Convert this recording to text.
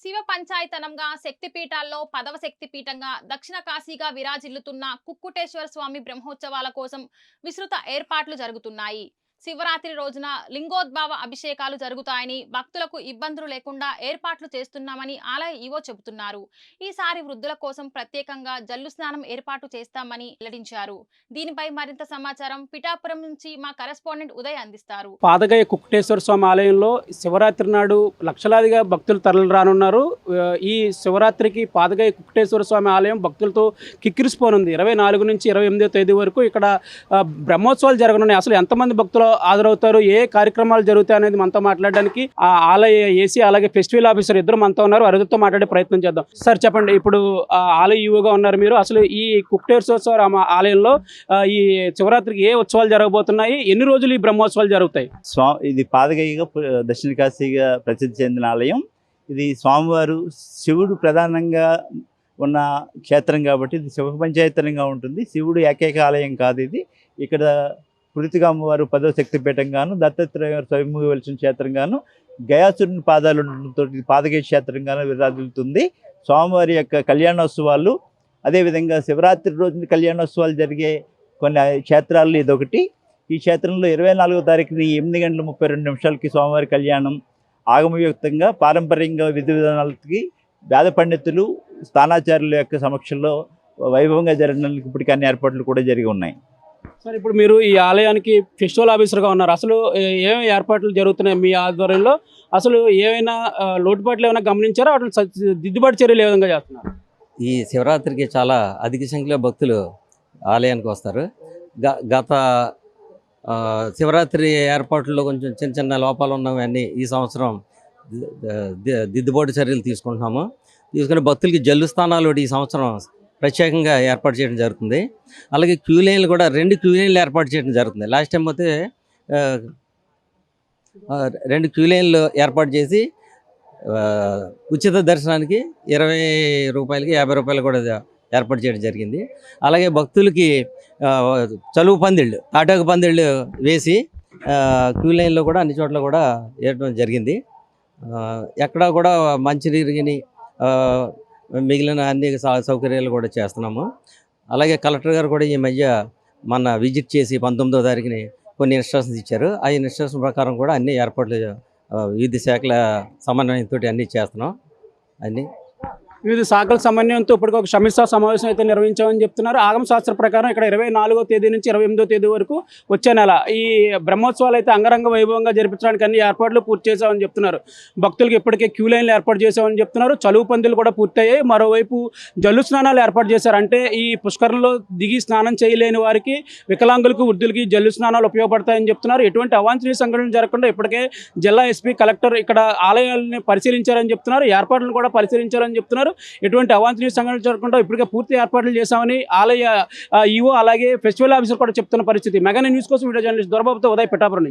శివ పంచాయతనంగా శక్తిపీఠాల్లో పదవ శక్తిపీఠంగా దక్షిణ కాశీగా విరాజిల్లుతున్న కుక్కుటేశ్వర స్వామి బ్రహ్మోత్సవాల కోసం విస్తృత ఏర్పాట్లు జరుగుతున్నాయి. శివరాత్రి రోజున లింగోద్భావ అభిషేకాలు జరుగుతాయని భక్తులకు ఇబ్బందులు లేకుండా ఏర్పాట్లు చేస్తున్నామని ఆలయ ఈవో చెబుతున్నారు. ఈసారి వృద్ధుల కోసం ప్రత్యేకంగా జల్లు స్నానం ఏర్పాటు చేస్తామని వెల్లడించారు. దీనిపై మరింత సమాచారం పిఠాపురం నుంచి మా కరెస్పాండెంట్ ఉదయ్ అందిస్తారు. పాదగయ కుక్కటేశ్వర స్వామి ఆలయంలో శివరాత్రి నాడు లక్షలాదిగా భక్తులు తరలి రానున్నారు ఈ శివరాత్రికి పాదగయ కుక్కటేశ్వర స్వామి ఆలయం భక్తులతో కిక్కిరిసిపోనుంది. ఇరవై నాలుగు నుంచి ఇరవై ఎనిమిదో తేదీ వరకు ఇక్కడ బ్రహ్మోత్సవాలు జరగనున్నాయి. అసలు ఎంతమంది భక్తులు హాజరవుతారు? ఏ కార్యక్రమాలు జరుగుతాయి అనేది మనతో మాట్లాడడానికి ఆ ఆలయ ఏసీ అలాగే ఫెస్టివల్ ఆఫీసర్ ఇద్దరు మనతో ఉన్నారు. వారితో మాట్లాడే ప్రయత్నం చేద్దాం. సార్ చెప్పండి. ఇప్పుడు ఆలయ యువగా ఉన్నారు మీరు. అసలు ఈ కుక్టేశ్వర ఆలయంలో ఈ శివరాత్రికి ఏ ఉత్సవాలు జరగబోతున్నాయి? ఎన్ని రోజులు ఈ బ్రహ్మోత్సవాలు జరుగుతాయి? స్వా ఇది పాదగయ్యగా పు- దక్షిణ కాశీగా ప్రసిద్ధి చెందిన ఆలయం. ఇది స్వామివారు శివుడు ప్రధానంగా ఉన్న క్షేత్రం కాబట్టి ఇది శివ పంచాయతనంగా ఉంటుంది. శివుడు ఏకైక ఆలయం కాదు ఇది. ఇక్కడ పురితిగా అమ్మవారు పదో శక్తిపీఠంగాను దత్తాత్రేయ గారు స్వయంగా వెలిసిన క్షేత్రంగాను గయాసురుని పాదాలు ఉండటంతో క్షేత్రంగాను విరాజిల్లుతుంది. స్వామివారి యొక్క కళ్యాణోత్సవాలు అదేవిధంగా శివరాత్రి రోజున కళ్యాణోత్సవాలు జరిగే కొన్ని క్షేత్రాల్లో ఇదొకటి. ఈ క్షేత్రంలో ఇరవై నాలుగో తారీఖుని ఎనిమిది గంటల ముప్పై రెండు నిమిషాలకి స్వామివారి కళ్యాణం ఆగమయుక్తంగా పారంపర్యంగా విధి విధానాలకి వేద పండితులు స్థానాచార్యుల యొక్క సమక్షంలో వైభవంగా జరగడానికి ఇప్పటికీ అన్ని ఏర్పాట్లు కూడా జరిగి ఉన్నాయి. సార్ ఇప్పుడు మీరు ఈ ఆలయానికి ఫెస్టివల్ ఆఫీసర్గా ఉన్నారు. అసలు ఏమేమి ఏర్పాట్లు జరుగుతున్నాయి మీ ఆధ్వర్యంలో? అసలు ఏమైనా లోటుపాట్లు ఏమైనా గమనించారా? వాటిని దిద్దుబాటు చర్యలు ఏ విధంగా చేస్తున్నారు? ఈ శివరాత్రికి చాలా అధిక సంఖ్యలో భక్తులు ఆలయానికి వస్తారు. గ గత శివరాత్రి ఏర్పాట్లలో కొంచెం చిన్న చిన్న లోపాలు ఉన్నవన్నీ ఈ సంవత్సరం దిద్దుబాటు చర్యలు తీసుకుంటున్నాము. తీసుకుని భక్తులకి జల్లు స్థానాలు ఈ సంవత్సరం ప్రత్యేకంగా ఏర్పాటు చేయడం జరుగుతుంది. అలాగే క్యూ లైన్లు కూడా రెండు క్యూ లైన్లు ఏర్పాటు చేయడం జరుగుతుంది. లాస్ట్ టైం అయితే రెండు క్యూ లైన్లు ఏర్పాటు చేసి ఉచిత దర్శనానికి ఇరవై రూపాయలకి యాభై రూపాయలు కూడా ఏర్పాటు చేయడం జరిగింది. అలాగే భక్తులకి చలువు పందిళ్ళు ఆటోకు పందిళ్ళు వేసి క్యూ లైన్లో కూడా అన్ని చోట్ల కూడా వేయడం జరిగింది. ఎక్కడా కూడా కానీ మిగిలిన అన్ని సౌకర్యాలు కూడా చేస్తున్నాము. అలాగే కలెక్టర్ గారు కూడా ఈ మధ్య మన విజిట్ చేసి పంతొమ్మిదో తారీఖుని కొన్ని ఇన్స్ట్రక్షన్స్ ఇచ్చారు. ఆ ఇన్స్ట్రక్షన్ ప్రకారం కూడా అన్ని ఏర్పాట్లు వివిధ శాఖల సమన్వయంతో అన్నీ చేస్తున్నాం. అన్నీ వివిధ శాఖల సమన్వయంతో ఇప్పటికి ఒక సమీక్షా సమావేశం అయితే నిర్వహించామని చెప్తున్నారు. ఆగమ శాస్త్ర ప్రకారం ఇక్కడ ఇరవై నాలుగో తేదీ నుంచి ఇరవై ఎనిమిదో తేదీ వరకు వచ్చే నెల ఈ బ్రహ్మోత్సవాలు అయితే అంగరంగ వైభవంగా జరిపించడానికి అన్ని ఏర్పాట్లు పూర్తి చేశామని చెప్తున్నారు. భక్తులకు ఇప్పటికే క్యూ లైన్లు ఏర్పాటు చేశామని చెప్తున్నారు. చలువు పందులు కూడా పూర్తయ్యాయి. మరోవైపు జల్లు స్నానాలు ఏర్పాటు చేశారు. అంటే ఈ పుష్కరంలో దిగి స్నానం చేయలేని వారికి వికలాంగులకు వృద్ధులకి జల్లు స్నానాలు ఉపయోగపడతాయని చెప్తున్నారు. ఎటువంటి అవాంఛనీయ సంఘటనలు జరగకుండా ఇప్పటికే జిల్లా ఎస్పీ కలెక్టర్ ఇక్కడ ఆలయాలని పరిశీలించారని చెప్తున్నారు. ఏర్పాట్లను కూడా పరిశీలించారని చెప్తున్నారు. ఎటువంటి అవాంఛనీయ సంఘటనలు జరగకుండా ఇప్పటికే పూర్తి ఏర్పాట్లు చేశామని ఆలయ ఈవో అలాగే ఫెస్టివల్ ఆఫీసర్ కూడా చెప్తున్న పరిస్థితి. మెగా న్యూస్ కోసం వీడియో జర్నలిస్ట్ దొరబాబుతో ఉదయ్ పిఠాపురం నుంచి.